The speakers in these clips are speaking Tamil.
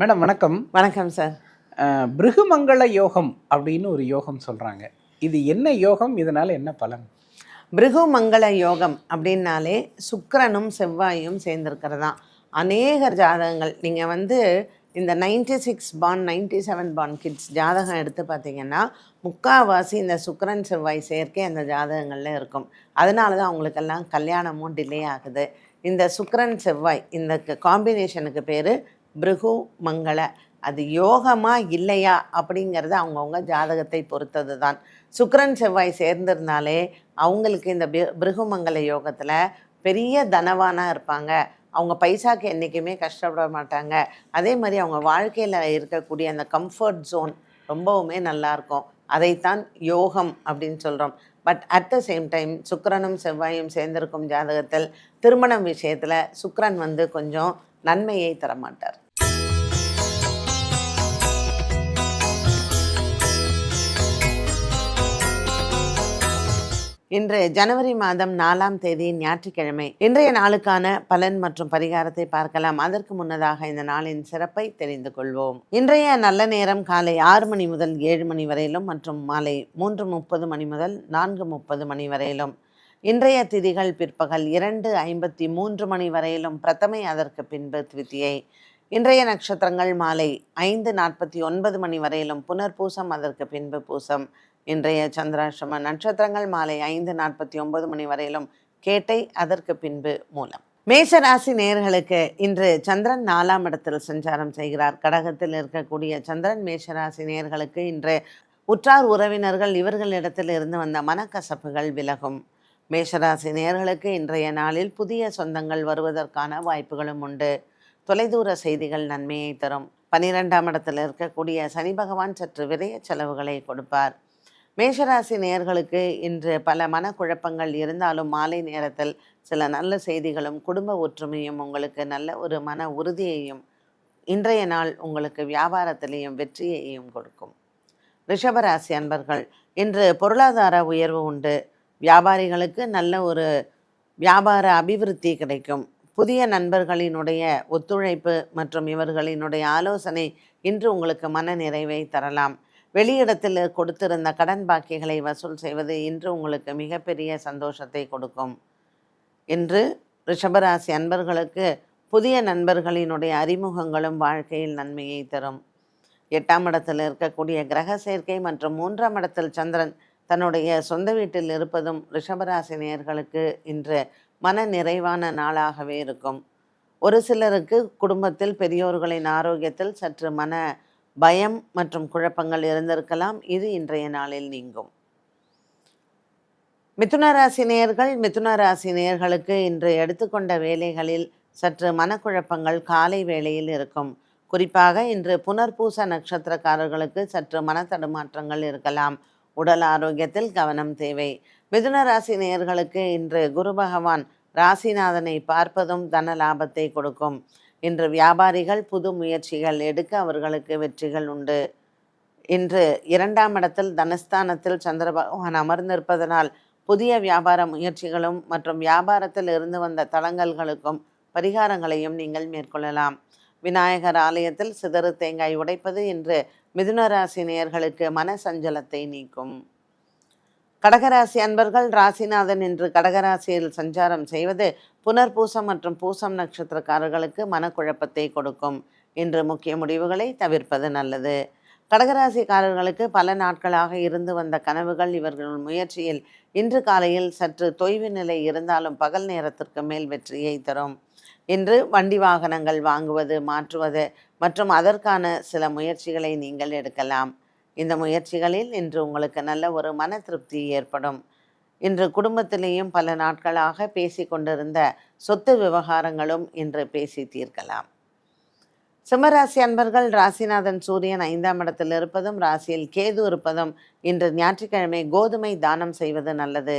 மேடம் வணக்கம். வணக்கம் சார் பிருகுமங்கள யோகம் அப்படின்னு ஒரு யோகம் சொல்றாங்க. இது என்ன யோகம்? இதனால என்ன பலன்? பிருகு மங்கள யோகம் அப்படின்னாலே சுக்கிரனும் செவ்வாயும் சேர்ந்திருக்கிறதாம் அநேகர் ஜாதகங்கள் நீங்கள் வந்து இந்த ninety six born ninety seven born kids ஜாதகம் எடுத்து பார்த்தீங்கன்னா முக்காவாசி இந்த சுக்கிரன் செவ்வாய் சேர்க்கை அந்த ஜாதகங்களில் இருக்கும். அதனால தான் அவங்களுக்கெல்லாம் கல்யாணமும் டிலே ஆகுது. இந்த சுக்கிரன் செவ்வாய் இந்த காம்பினேஷனுக்கு பேர் பிருகு மங்கள. அது யோகமா இல்லையா அப்படிங்கிறது அவங்கவுங்க ஜாதகத்தை பொறுத்தது தான் சுக்கரன் செவ்வாய் சேர்ந்திருந்தாலே அவங்களுக்கு இந்த பிருகுமங்கல யோகத்தில் பெரிய தனவானாக இருப்பாங்க. அவங்க பைசாக்கு என்றைக்குமே கஷ்டப்பட மாட்டாங்க. அதே மாதிரி அவங்க வாழ்க்கையில் இருக்கக்கூடிய அந்த கம்ஃபர்ட் ஜோன் ரொம்பவுமே நல்லாயிருக்கும் அதைத்தான் யோகம் அப்படின்னு சொல்கிறோம் but at the same time சுக்கரனும் செவ்வாயும் சேர்ந்திருக்கும் ஜாதகத்தில் திருமணம் விஷயத்தில் சுக்கரன் வந்து கொஞ்சம் நன்மையை தரமாட்டார். இன்று ஜனவரி மாதம் நாலாம் தேதி ஞாயிற்றுக்கிழமை. இன்றைய நாளுக்கான பலன் மற்றும் பரிகாரத்தை பார்க்கலாம். அதற்கு முன்னதாக இந்த நாளின் சிறப்பை தெரிந்து கொள்வோம். இன்றைய நல்ல நேரம் காலை ஆறு மணி முதல் ஏழு மணி வரையிலும் மற்றும் மாலை மூன்று முப்பது மணி முதல் நான்கு முப்பது மணி வரையிலும். இன்றைய திதிகள் பிற்பகல் இரண்டு ஐம்பத்தி மூன்று மணி வரையிலும் பிரதமை அதற்கு பின்பு த்விதியை இன்றைய நட்சத்திரங்கள் மாலை ஐந்து நாற்பத்தி ஒன்பது மணி வரையிலும் புனர்பூசம் அதற்கு பின்பு பூசம். இன்றைய சந்திராசிரம நட்சத்திரங்கள் மாலை ஐந்து நாற்பத்தி ஒன்பது மணி வரையிலும் கேட்டை அதற்கு பின்பு மூலம். மேஷராசி நேயர்களுக்கு இன்று சந்திரன் நாலாம் இடத்தில் சஞ்சாரம் செய்கிறார். கடகத்தில் இருக்கக்கூடிய சந்திரன் மேஷராசி நேர்களுக்கு இன்று உற்றார் உறவினர்கள் இவர்களிடத்தில் இருந்து வந்த மனக்கசப்புகள் விலகும். மேஷராசி நேயர்களுக்கு இன்றைய நாளில் புதிய சொந்தங்கள் வருவதற்கான வாய்ப்புகளும் உண்டு. தொலைதூர செய்திகள் நன்மையை தரும். பனிரெண்டாம் இடத்தில் இருக்கக்கூடிய சனி பகவான் சற்று விரைய செலவுகளை கொடுப்பார். மேஷராசி நேயர்களுக்கு இன்று பல மனக்குழப்பங்கள் இருந்தாலும் மாலை நேரத்தில் சில நல்ல செய்திகளும் குடும்ப ஒற்றுமையும் உங்களுக்கு நல்ல ஒரு மன உறுதியையும் இன்றைய நாள் உங்களுக்கு வியாபாரத்திலையும் வெற்றியையும் கொடுக்கும். ரிஷபராசி அன்பர்கள் இன்று பொருளாதார உயர்வு உண்டு. வியாபாரிகளுக்கு நல்ல ஒரு வியாபார அபிவிருத்தி கிடைக்கும். புதிய நண்பர்களினுடைய ஒத்துழைப்பு மற்றும் இவர்களினுடைய ஆலோசனை இன்று உங்களுக்கு மன நிறைவை தரலாம். வெளியிடத்தில் கொடுத்திருந்த கடன் பாக்கிகளை வசூல் செய்வது இன்று உங்களுக்கு மிகப்பெரிய சந்தோஷத்தை கொடுக்கும். இன்று ரிஷபராசி அன்பர்களுக்கு புதிய நண்பர்களினுடைய அறிமுகங்களும் வாழ்க்கையில் நன்மையை தரும். எட்டாம் இடத்தில் இருக்கக்கூடிய கிரக சேர்க்கை மற்றும் மூன்றாம் இடத்தில் சந்திரன் தன்னுடைய சொந்த வீட்டில் இருப்பதும் ரிஷபராசி நேர்களுக்கு இன்று மன நிறைவான நாளாகவே இருக்கும். ஒரு சிலருக்கு குடும்பத்தில் பெரியோர்களின் ஆரோக்கியத்தில் சற்று மன பயம் மற்றும் குழப்பங்கள் இருந்திருக்கலாம். இது இன்றைய நாளில் நீங்கும். மிதுன ராசி நேயர்கள் மிதுன ராசி நேயர்களுக்கு இன்று எடுத்துக்கொண்ட வேலைகளில் சற்று மனக்குழப்பங்கள் காலை வேளையில் இருக்கும். குறிப்பாக இன்று புனர்பூச நட்சத்திரக்காரர்களுக்கு சற்று மனத்தடுமாற்றங்கள் இருக்கலாம். உடல் ஆரோக்கியத்தில் கவனம் தேவை. மிதுன ராசி நேயர்களுக்கு இன்று குரு பகவான் ராசிநாதனை பார்ப்பதும் தன லாபத்தை கொடுக்கும். இன்று வியாபாரிகள் புது முயற்சிகள் எடுக்க அவர்களுக்கு வெற்றிகள் உண்டு. இன்று இரண்டாம் இடத்தில் தனஸ்தானத்தில் சந்திர பகவான் அமர்ந்திருப்பதனால் புதிய வியாபார முயற்சிகளும் மற்றும் வியாபாரத்தில் இருந்து வந்த தளங்கல்களுக்கும் பரிகாரங்களையும் நீங்கள் மேற்கொள்ளலாம். விநாயகர் ஆலயத்தில் சிதறு தேங்காய் உடைப்பது இன்று மிதுன ராசி நேயர்களுக்கு மன சஞ்சலத்தை நீக்கும். கடகராசி அன்பர்கள் ராசிநாதன் இன்று கடகராசியில் சஞ்சாரம் செய்வது புனர்பூசம் மற்றும் பூசம் நட்சத்திரக்காரர்களுக்கு மனக்குழப்பத்தை கொடுக்கும். இன்று முக்கிய முடிவுகளை தவிர்ப்பது நல்லது. கடகராசிக்காரர்களுக்கு பல நாட்களாக இருந்து வந்த கனவுகள் இவர்கள் முயற்சியில் இன்று காலையில் சற்று தொய்வு நிலை இருந்தாலும் பகல் நேரத்திற்கு மேல் வெற்றியை தரும். இன்று வண்டி வாகனங்கள் வாங்குவது மாற்றுவது மற்றும் அதற்கான சில முயற்சிகளை நீங்கள் எடுக்கலாம். இந்த முயற்சிகளில் இன்று உங்களுக்கு நல்ல ஒரு மன திருப்தி ஏற்படும். இன்று குடும்பத்திலேயும் பல நாட்களாக பேசி கொண்டிருந்த சொத்து விவகாரங்களும் இன்று பேசி தீர்க்கலாம். சிம்மராசி அன்பர்கள் ராசிநாதன் சூரியன் ஐந்தாம் இடத்தில் இருப்பதும் ராசியில் கேது இருப்பதும் இன்று ஞாயிற்றுக்கிழமை கோதுமை தானம் செய்வது நல்லது.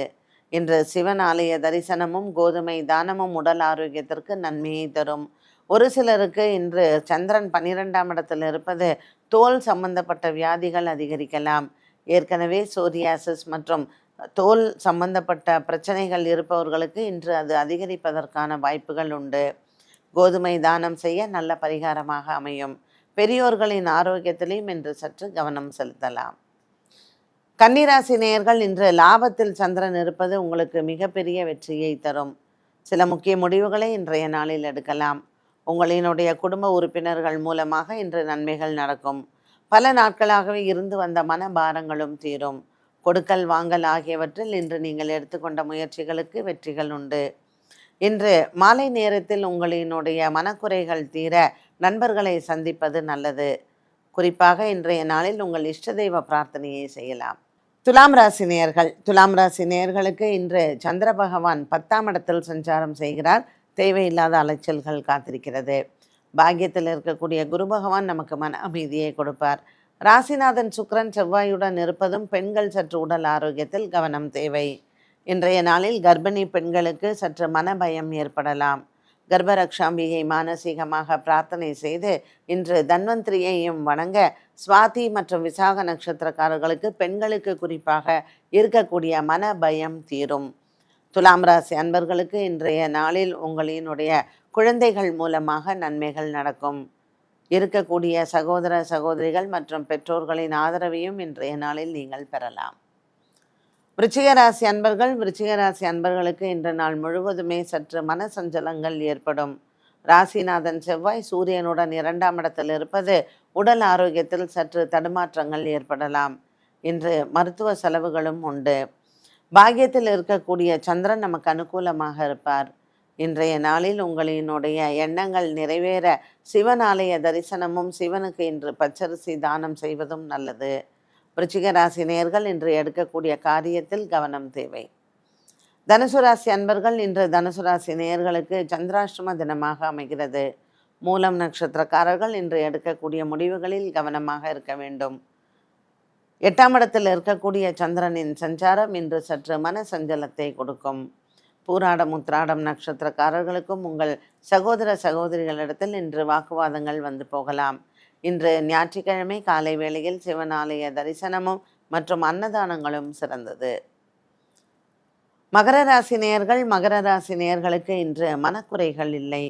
இன்று சிவன் ஆலய தரிசனமும் கோதுமை தானமும் உடல் ஆரோக்கியத்திற்கு நன்மையை தரும். ஒரு சிலருக்கு இன்று சந்திரன் பன்னிரெண்டாம் இடத்தில் இருப்பது தோல் சம்பந்தப்பட்ட வியாதிகள் அதிகரிக்கலாம். ஏற்கனவே சோரியாசிஸ் மற்றும் தோல் சம்பந்தப்பட்ட பிரச்சனைகள் இருப்பவர்களுக்கு இன்று அது அதிகரிப்பதற்கான வாய்ப்புகள் உண்டு. கோதுமை தானம் செய்ய நல்ல பரிகாரமாக அமையும். பெரியோர்களின் ஆரோக்கியத்திலையும் இன்று சற்று கவனம் செலுத்தலாம். கன்னிராசி நேயர்கள் இன்று லாபத்தில் சந்திரன் இருப்பது உங்களுக்கு மிகப்பெரிய வெற்றியை தரும். சில முக்கிய முடிவுகளை இன்றைய நாளில் எடுக்கலாம். உங்களினுடைய குடும்ப உறுப்பினர்கள் மூலமாக இன்று நன்மைகள் நடக்கும். பல நாட்களாகவே இருந்து வந்த மனபாரங்களும் தீரும். கொடுக்கல் வாங்கல் ஆகியவற்றில் இன்று நீங்கள் எடுத்துக்கொண்ட முயற்சிகளுக்கு வெற்றிகள் உண்டு. இன்று மாலை நேரத்தில் உங்களினுடைய மனக்குறைகள் தீர நண்பர்களை சந்திப்பது நல்லது. குறிப்பாக இன்றைய நாளில் உங்கள் இஷ்ட தெய்வ பிரார்த்தனையை செய்யலாம். துலாம் ராசி நேயர்கள் துலாம் ராசி நேயர்களுக்கு இன்று சந்திர பகவான் பத்தாம் இடத்தில் சஞ்சாரம் செய்கிறார். தேவையில்லாத அலைச்சல்கள் காத்திருக்கிறது. பாக்கியத்தில் இருக்கக்கூடிய குரு பகவான் நமக்கு மன அமைதியை கொடுப்பார். ராசிநாதன் சுக்கிரன் செவ்வாயுடன் இருப்பதும் பெண்கள் சற்று உடல் ஆரோக்கியத்தில் கவனம் தேவை. இன்றைய நாளில் கர்ப்பிணி பெண்களுக்கு சற்று மனபயம் ஏற்படலாம். கர்ப்பரக்ஷாம்பிகை மானசீகமாக பிரார்த்தனை செய்து இன்று தன்வந்திரியையும் வணங்க சுவாதி மற்றும் விசாக நட்சத்திரக்காரர்களுக்கு பெண்களுக்கு குறிப்பாக இருக்கக்கூடிய மன பயம் தீரும். துலாம் ராசி அன்பர்களுக்கு இன்றைய நாளில் உங்களினுடைய குழந்தைகள் மூலமாக நன்மைகள் நடக்கும். இருக்கக்கூடிய சகோதர சகோதரிகள் மற்றும் பெற்றோர்களின் ஆதரவையும் இன்றைய நாளில் நீங்கள் பெறலாம். விருச்சிக ராசி அன்பர்கள் விருச்சிகராசி அன்பர்களுக்கு இன்று நாள் முழுவதுமே சற்று மன சஞ்சலங்கள் ஏற்படும். ராசிநாதன் செவ்வாய் சூரியனுடன் இரண்டாம் இடத்தில் இருப்பது உடல் ஆரோக்கியத்தில் சற்று தடுமாற்றங்கள் ஏற்படலாம். இன்று மருத்துவ செலவுகளும் உண்டு. பாக்கியத்தில் இருக்கக்கூடிய சந்திரன் நமக்கு அனுகூலமாக இருப்பார். இன்றைய நாளில் உங்களினுடைய எண்ணங்கள் நிறைவேற சிவன் ஆலய தரிசனமும் சிவனுக்கு இன்று பச்சரிசி தானம் செய்வதும் நல்லது. விருச்சிக ராசி நேயர்கள் இன்று எடுக்கக்கூடிய காரியத்தில் கவனம் தேவை. தனுசு ராசி அன்பர்கள் இன்று தனுசு ராசி நேயர்களுக்கு சந்திராஷ்டம தினமாக அமைகிறது. மூலம் நட்சத்திரக்காரர்கள் இன்று எடுக்கக்கூடிய முடிவுகளில் கவனமாக இருக்க வேண்டும். எட்டாம் இடத்தில் இருக்கக்கூடிய சந்திரனின் சஞ்சாரம் இன்று சற்று மன சஞ்சலத்தை கொடுக்கும். பூராடம் உத்ராடம் நட்சத்திரக்காரர்களுக்கும் உங்கள் சகோதர சகோதரிகளிடத்தில் இன்று வாக்குவாதங்கள் வந்து போகலாம். இன்று ஞாயிற்றுக்கிழமை காலை வேளையில் சிவனாலய தரிசனமும் மற்றும் அன்னதானங்களும் சிறந்தது. மகர ராசி நேயர்கள் மகர ராசி நேயர்களுக்கு இன்று மனக்குறைகள் இல்லை.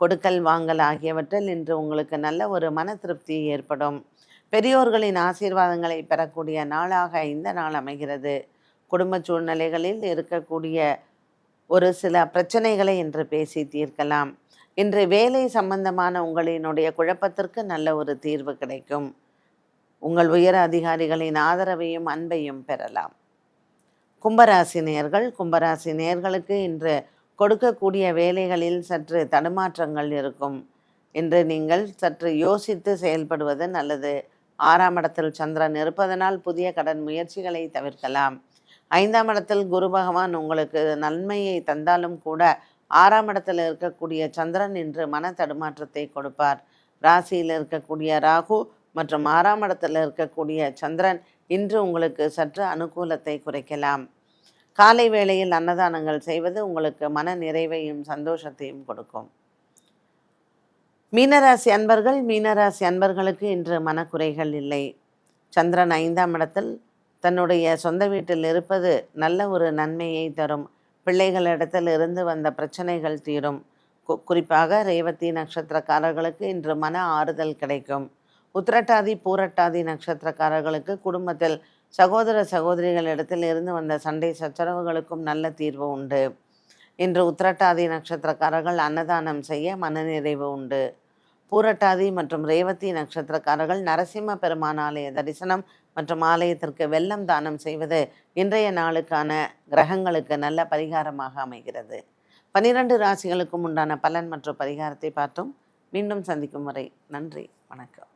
கொடுக்கல் வாங்கல் ஆகியவற்றில் இன்று உங்களுக்கு நல்ல ஒரு மன திருப்தி ஏற்படும். பெரியோர்களின் ஆசீர்வாதங்களை பெறக்கூடிய நாளாக இந்த நாள் அமைகிறது. குடும்ப சூழ்நிலைகளில் இருக்கக்கூடிய ஒரு சில பிரச்சனைகளை இன்று பேசி தீர்க்கலாம். இன்று வேலை சம்பந்தமான உங்களினுடைய குழப்பத்திற்கு நல்ல ஒரு தீர்வு கிடைக்கும். உங்கள் உயர் அதிகாரிகளின் ஆதரவையும் அன்பையும் பெறலாம். கும்பராசி நேர்கள் கும்பராசி நேயர்களுக்கு இன்று கொடுக்கக்கூடிய வேலைகளில் சற்று தடுமாற்றங்கள் இருக்கும். இன்று நீங்கள் சற்று யோசித்து செயல்படுவது நல்லது. ஆறாம் இடத்தில் சந்திரன் இருப்பதனால் புதிய கடன் முயற்சிகளை தவிர்க்கலாம். ஐந்தாம் இடத்தில் குரு பகவான் உங்களுக்கு நன்மையை தந்தாலும் கூட ஆறாம் இடத்தில் இருக்கக்கூடிய சந்திரன் இன்று மன தடுமாற்றத்தை கொடுப்பார். ராசியில் இருக்கக்கூடிய ராகு மற்றும் ஆறாம் இடத்தில் இருக்கக்கூடிய சந்திரன் இன்று உங்களுக்கு சற்று அனுகூலத்தை குறைக்கலாம். காலை வேளையில் அன்னதானங்கள் செய்வது உங்களுக்கு மன நிறைவையும் சந்தோஷத்தையும் கொடுக்கும். மீனராசி அன்பர்கள் மீனராசி அன்பர்களுக்கு இன்று மனக்குறைகள் இல்லை. சந்திரன் ஐந்தாம் இடத்தில் தன்னுடைய சொந்த வீட்டில் இருப்பது நல்ல ஒரு நன்மையை தரும். பிள்ளைகளிடத்தில் இருந்து வந்த பிரச்சனைகள் தீரும். கு- குறிப்பாக ரேவதி நட்சத்திரக்காரர்களுக்கு இன்று மன ஆறுதல் கிடைக்கும். உத்திரட்டாதி பூரட்டாதி நட்சத்திரக்காரர்களுக்கு குடும்பத்தில் சகோதர சகோதரிகளிடத்தில் இருந்து வந்த சண்டை சச்சரவுகளுக்கும் நல்ல தீர்வு உண்டு. இன்று உத்திரட்டாதி நட்சத்திரக்காரர்கள் அன்னதானம் செய்ய மனநிறைவு உண்டு. பூரட்டாதி மற்றும் ரேவதி நட்சத்திரக்காரர்கள் நரசிம்ம பெருமான் ஆலய தரிசனம் மற்றும் ஆலயத்திற்கு வெள்ளம் தானம் செய்வது இன்றைய நாளுக்கான கிரகங்களுக்கு நல்ல பரிகாரமாக அமைகிறது. பனிரெண்டு ராசிகளுக்கும் உண்டான பலன் மற்றும் பரிகாரத்தை பார்த்தோம். மீண்டும் சந்திக்கும் வரை நன்றி வணக்கம்.